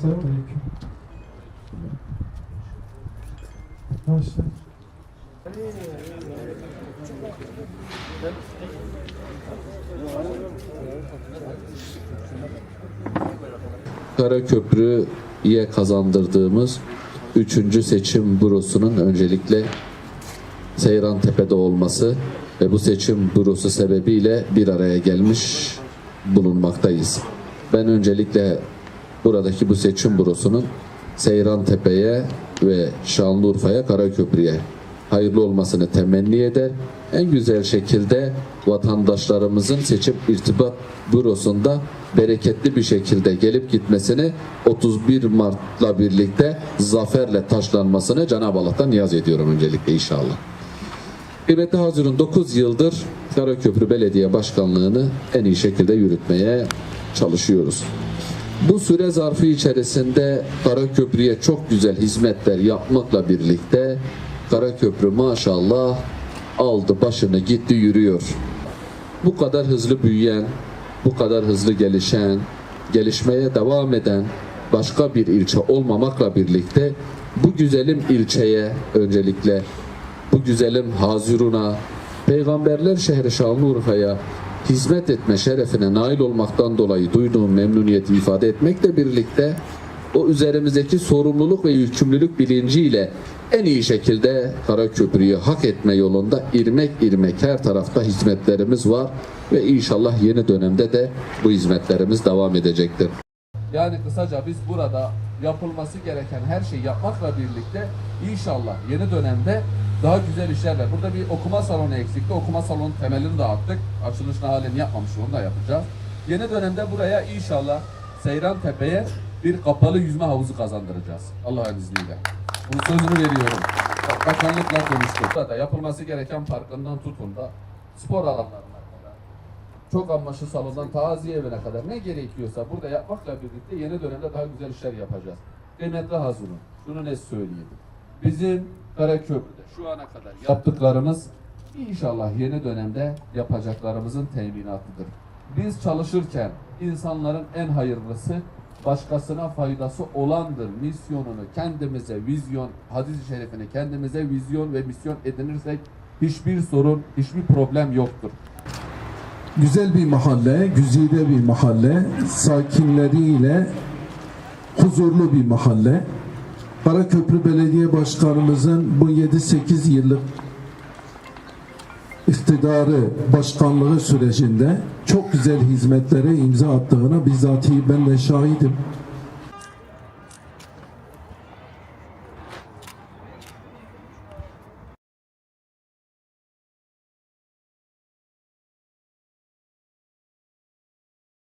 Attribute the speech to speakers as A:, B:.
A: Selamünaleyküm. Başla.
B: Karaköprü'ye kazandırdığımız 3. seçim bürosunun öncelikle Seyran Tepe'de olması ve bu seçim bürosu sebebiyle bir araya gelmiş bulunmaktayız. Ben öncelikle buradaki bu seçim bürosunun Seyran Tepe'ye ve Şanlıurfa'ya Karaköprü'ye hayırlı olmasını temenni eder. En güzel şekilde vatandaşlarımızın seçim irtibat bürosunda bereketli bir şekilde gelip gitmesini 31 Mart'la birlikte zaferle taşlanmasını Cenab-ı Allah'tan niyaz ediyorum öncelikle inşallah. Kıymetli Hazirun 9 yıldır Karaköprü Belediye Başkanlığı'nı en iyi şekilde yürütmeye çalışıyoruz. Bu süre zarfı içerisinde Karaköprü'ye çok güzel hizmetler yapmakla birlikte Karaköprü maşallah aldı başını gitti yürüyor. Bu kadar hızlı büyüyen, bu kadar hızlı gelişen, gelişmeye devam eden başka bir ilçe olmamakla birlikte bu güzelim ilçeye öncelikle bu güzelim Hazirun'a, Peygamberler şehri Şanlıurfa'ya hizmet etme şerefine nail olmaktan dolayı duyduğum memnuniyeti ifade etmekle birlikte o üzerimizdeki sorumluluk ve yükümlülük bilinciyle en iyi şekilde Karaköprü'yü hak etme yolunda irmek irmek her tarafta hizmetlerimiz var ve inşallah yeni dönemde de bu hizmetlerimiz devam edecektir.
C: Yani kısaca biz burada yapılması gereken her şeyi yapmakla birlikte inşallah yeni dönemde daha güzel işlerle. Burada bir okuma salonu eksikti. Okuma salonu temelini de attık. Açılışını halen yapmamışız. Onu da yapacağız. Yeni dönemde buraya inşallah Seyran Tepe'ye bir kapalı yüzme havuzu kazandıracağız. Allah'ın izniyle. Bunun sözünü veriyorum. Bak- Bakanlıkla konuştuk. Burada yapılması gereken parkından tutun da spor alanlarına kadar çok amaçlı salondan taziye evine kadar ne gerekiyorsa burada yapmakla birlikte yeni dönemde daha güzel işler yapacağız. Kıymetli Hazırun, şunu ne söyleyeyim. Bizim Karaköprü'de şu ana kadar yaptıklarımız inşallah yeni dönemde yapacaklarımızın teminatıdır. Biz çalışırken insanların en hayırlısı başkasına faydası olandır. Misyonunu kendimize vizyon, hadis-i şerifini kendimize vizyon ve misyon edinirsek hiçbir sorun, hiçbir problem yoktur.
A: Güzel bir mahalle, güzide bir mahalle, sakinleriyle huzurlu bir mahalle. Karaköprü Belediye Başkanımızın bu 7-8 yıllık iktidarı, başkanlığı sürecinde çok güzel hizmetlere imza attığına bizzatihi ben de şahidim.